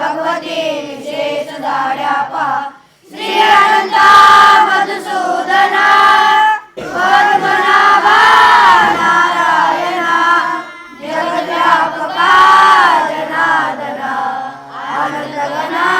भगवती शेष झाड्या पहा श्री मधुसूदना नारायणा जगद्व्यापका जनादना आनंदगना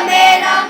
വന്ദേതാം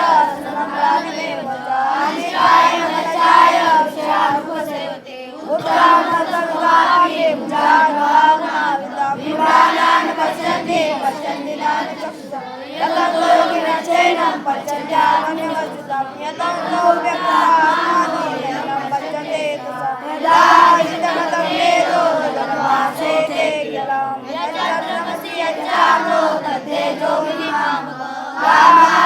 Yeah.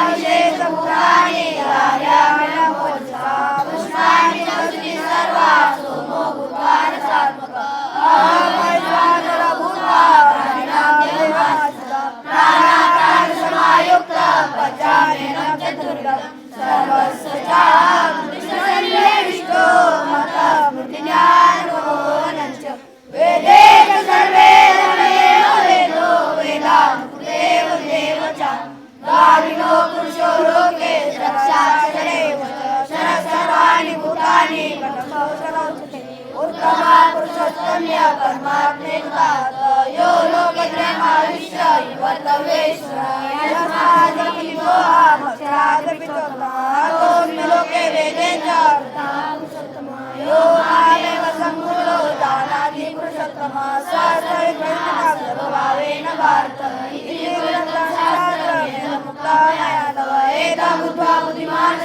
पुरुषोत्तम्य परमात्मे यो लोकत्रयमाविश्य युवतवेश्वरादपितोऽहमक्षरादपितोऽहमोऽस्मि लोके वेदे च यो मामेव सम्मूढो जानाति पुरुषोत्तमः स सर्वभावेन भारत इति ग्रन्थशास्त्रमेन मुक्ता मया तव एतमुद्वा बुद्धिमान्